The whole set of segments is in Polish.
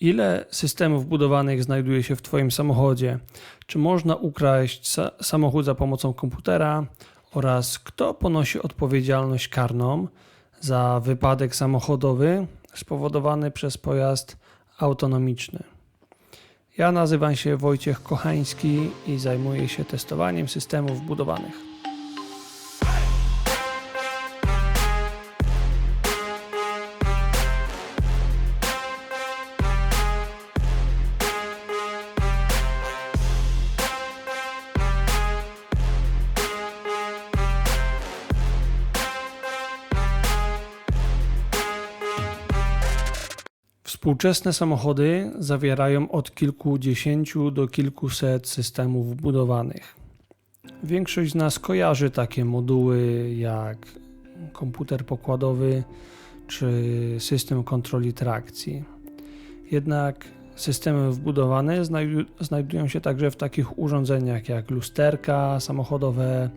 Ile systemów budowanych znajduje się w Twoim samochodzie? Czy można ukraść sa samochód za pomocą komputera? Oraz kto ponosi odpowiedzialność karną za wypadek samochodowy spowodowany przez pojazd autonomiczny? Ja nazywam się Wojciech Kochański i zajmuję się testowaniem systemów budowanych. Współczesne samochody zawierają od kilkudziesięciu do kilkuset systemów budowanych. Większość z nas kojarzy takie moduły jak komputer pokładowy czy system kontroli trakcji. Jednak systemy wbudowane znajdu- znajdują się także w takich urządzeniach jak lusterka samochodowe,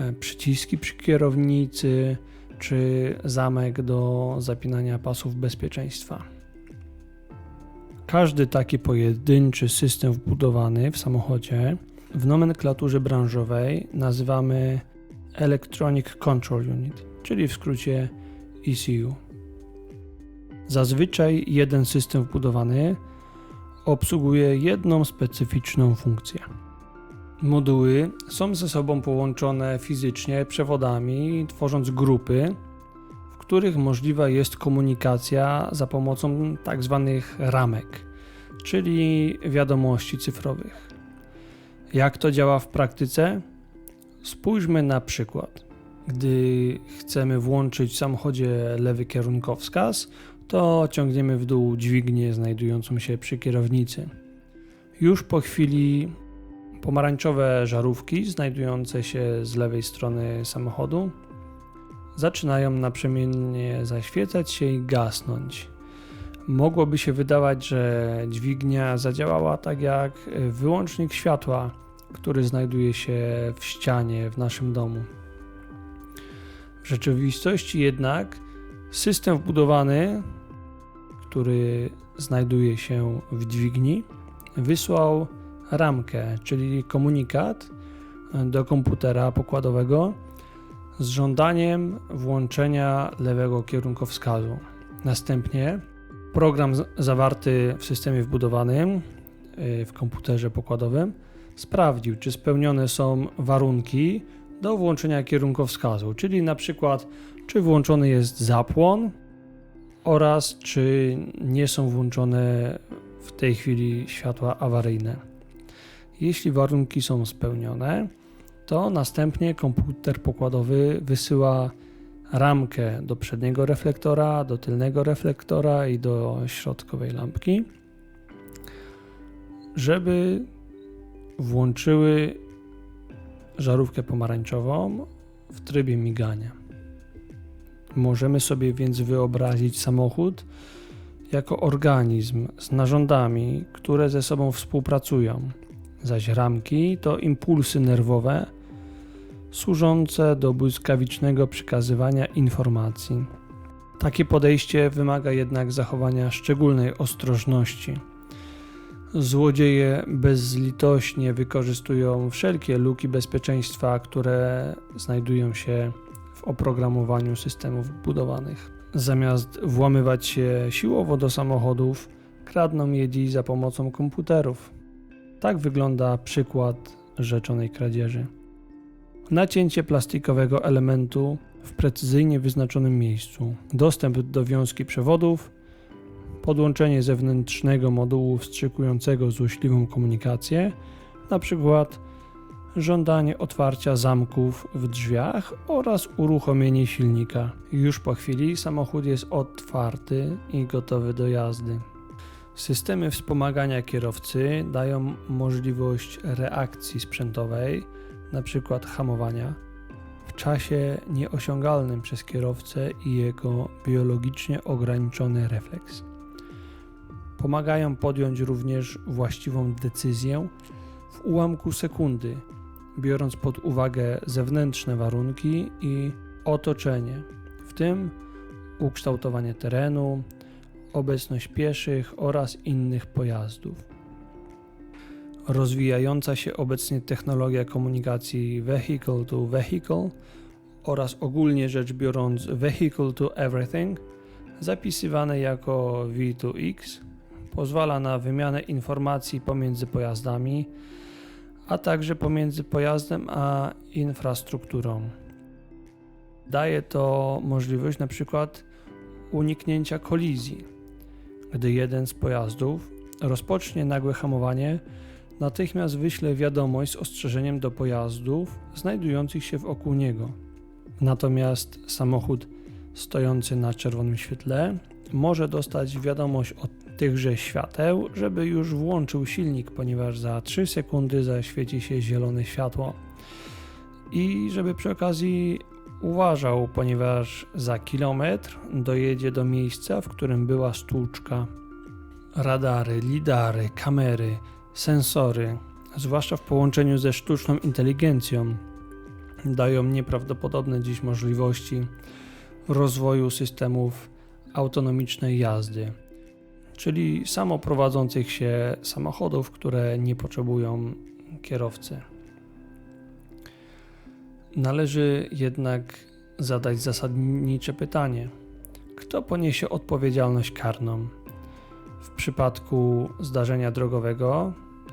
e, przyciski przy kierownicy czy zamek do zapinania pasów bezpieczeństwa. Każdy taki pojedynczy system wbudowany w samochodzie w nomenklaturze branżowej nazywamy Electronic Control Unit, czyli w skrócie ECU. Zazwyczaj jeden system wbudowany obsługuje jedną specyficzną funkcję. Moduły są ze sobą połączone fizycznie przewodami, tworząc grupy, w których możliwa jest komunikacja za pomocą tzw. ramek, czyli wiadomości cyfrowych. Jak to działa w praktyce? Spójrzmy na przykład. Gdy chcemy włączyć w samochodzie lewy kierunkowskaz, to ciągniemy w dół dźwignię znajdującą się przy kierownicy. Już po chwili pomarańczowe żarówki znajdujące się z lewej strony samochodu zaczynają naprzemiennie zaświecać się i gasnąć. Mogłoby się wydawać, że dźwignia zadziałała tak jak wyłącznik światła, który znajduje się w ścianie w naszym domu. W rzeczywistości jednak system wbudowany, który znajduje się w dźwigni, wysłał ramkę, czyli komunikat do komputera pokładowego z żądaniem włączenia lewego kierunkowskazu. Następnie program zawarty w systemie wbudowanym w komputerze pokładowym sprawdził, czy spełnione są warunki do włączenia kierunkowskazu, czyli na przykład czy włączony jest zapłon oraz czy nie są włączone w tej chwili światła awaryjne. Jeśli warunki są spełnione, to następnie komputer pokładowy wysyła ramkę do przedniego reflektora, do tylnego reflektora i do środkowej lampki, żeby włączyły żarówkę pomarańczową w trybie migania. Możemy sobie więc wyobrazić samochód jako organizm z narządami, które ze sobą współpracują, zaś ramki to impulsy nerwowe służące do błyskawicznego przekazywania informacji. Takie podejście wymaga jednak zachowania szczególnej ostrożności. Złodzieje bezlitośnie wykorzystują wszelkie luki bezpieczeństwa, które znajdują się w oprogramowaniu systemów budowanych. Zamiast włamywać się siłowo do samochodów, kradną je dziś za pomocą komputerów. Tak wygląda przykład rzeczonej kradzieży. Nacięcie plastikowego elementu w precyzyjnie wyznaczonym miejscu, dostęp do wiązki przewodów, podłączenie zewnętrznego modułu wstrzykującego złośliwą komunikację, przykład żądanie otwarcia zamków w drzwiach oraz uruchomienie silnika. Już po chwili samochód jest otwarty i gotowy do jazdy. Systemy wspomagania kierowcy dają możliwość reakcji sprzętowej, np. hamowania, w czasie nieosiągalnym przez kierowcę i jego biologicznie ograniczony refleks. Pomagają podjąć również właściwą decyzję w ułamku sekundy, biorąc pod uwagę zewnętrzne warunki i otoczenie, w tym ukształtowanie terenu obecność pieszych oraz innych pojazdów. Rozwijająca się obecnie technologia komunikacji vehicle to vehicle oraz ogólnie rzecz biorąc vehicle to everything, zapisywane jako V2X, pozwala na wymianę informacji pomiędzy pojazdami, a także pomiędzy pojazdem a infrastrukturą. Daje to możliwość na przykład uniknięcia kolizji. Gdy jeden z pojazdów rozpocznie nagłe hamowanie, natychmiast wyśle wiadomość z ostrzeżeniem do pojazdów znajdujących się wokół niego. Natomiast samochód stojący na czerwonym świetle może dostać wiadomość od tychże świateł, żeby już włączył silnik, ponieważ za 3 sekundy zaświeci się zielone światło. I żeby przy okazji uważał, ponieważ za kilometr dojedzie do miejsca, w którym była stłuczka. Radary, lidary, kamery, sensory, zwłaszcza w połączeniu ze sztuczną inteligencją, dają nieprawdopodobne dziś możliwości rozwoju systemów autonomicznej jazdy, czyli samoprowadzących się samochodów, które nie potrzebują kierowcy. Należy jednak zadać zasadnicze pytanie: kto poniesie odpowiedzialność karną w przypadku zdarzenia drogowego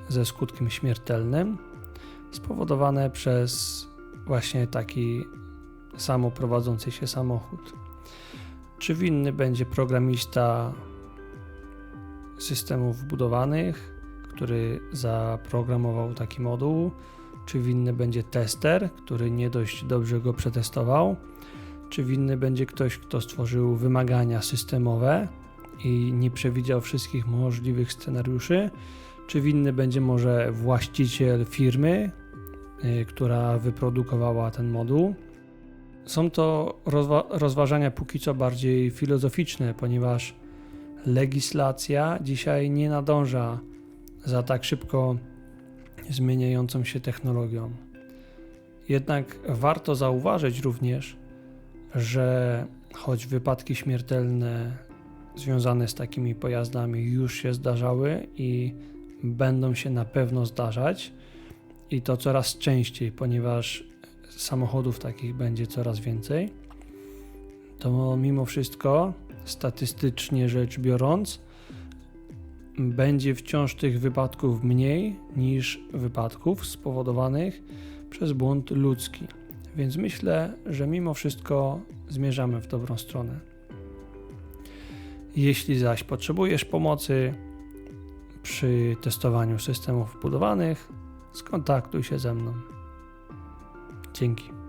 ze skutkiem śmiertelnym spowodowane przez właśnie taki samoprowadzący się samochód? Czy winny będzie programista systemów wbudowanych, który zaprogramował taki moduł? Czy winny będzie tester, który nie dość dobrze go przetestował? Czy winny będzie ktoś, kto stworzył wymagania systemowe i nie przewidział wszystkich możliwych scenariuszy? Czy winny będzie może właściciel firmy, yy, która wyprodukowała ten moduł? Są to rozwa rozważania póki co bardziej filozoficzne, ponieważ legislacja dzisiaj nie nadąża za tak szybko zmieniającą się technologią. Jednak warto zauważyć również, że choć wypadki śmiertelne związane z takimi pojazdami już się zdarzały i będą się na pewno zdarzać, i to coraz częściej, ponieważ samochodów takich będzie coraz więcej, to mimo wszystko, statystycznie rzecz biorąc, będzie wciąż tych wypadków mniej niż wypadków spowodowanych przez błąd ludzki. Więc myślę, że mimo wszystko zmierzamy w dobrą stronę. Jeśli zaś potrzebujesz pomocy przy testowaniu systemów wbudowanych, skontaktuj się ze mną. Dzięki.